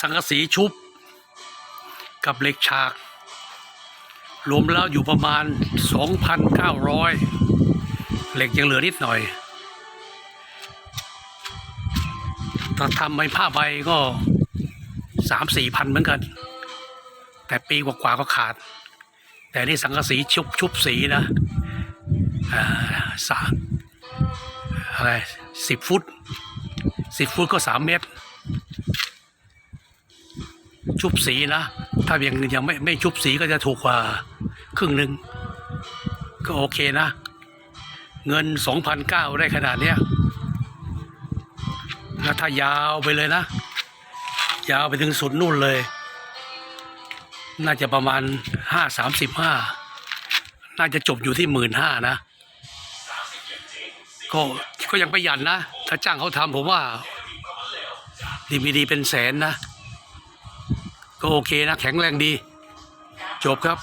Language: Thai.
สังกะสีชุบ กับเหล็กฉาก รวมแล้วอยู่ประมาณ 2,900 เหล็กยังเหลือนิดหน่อยถ้าทำไม้ผ้าใบก็สามสี่พันเหมือนกัน แต่ปีกว่าๆก็ขาด แต่นี่สังกะสีชุบชุบสีนะอ่าสามอะไรสิบฟุตสิบฟุตก็สามเมตร ชุบสีนะ ถ้ายังยังไม่ไม่ชุบสีก็จะถูกกว่าครึ่งหนึ่งก็โอเคนะ เงินสองพันเก้าได้ขนาดเนี้ยแล้วถ้ายาวไปเลยนะ ยาวไปถึงสุดนู่นเลย น่าจะประมาณห้าสามสิบห้าน่าจะจบอยู่ที่หมื่นห้านะ ก็ก็ยังประหยัดนะ ถ้าจ้างเขาทำผมว่า ดีมีดีเป็นแสนนะ ก็โอเคนะแข็งแรงดี จบครับ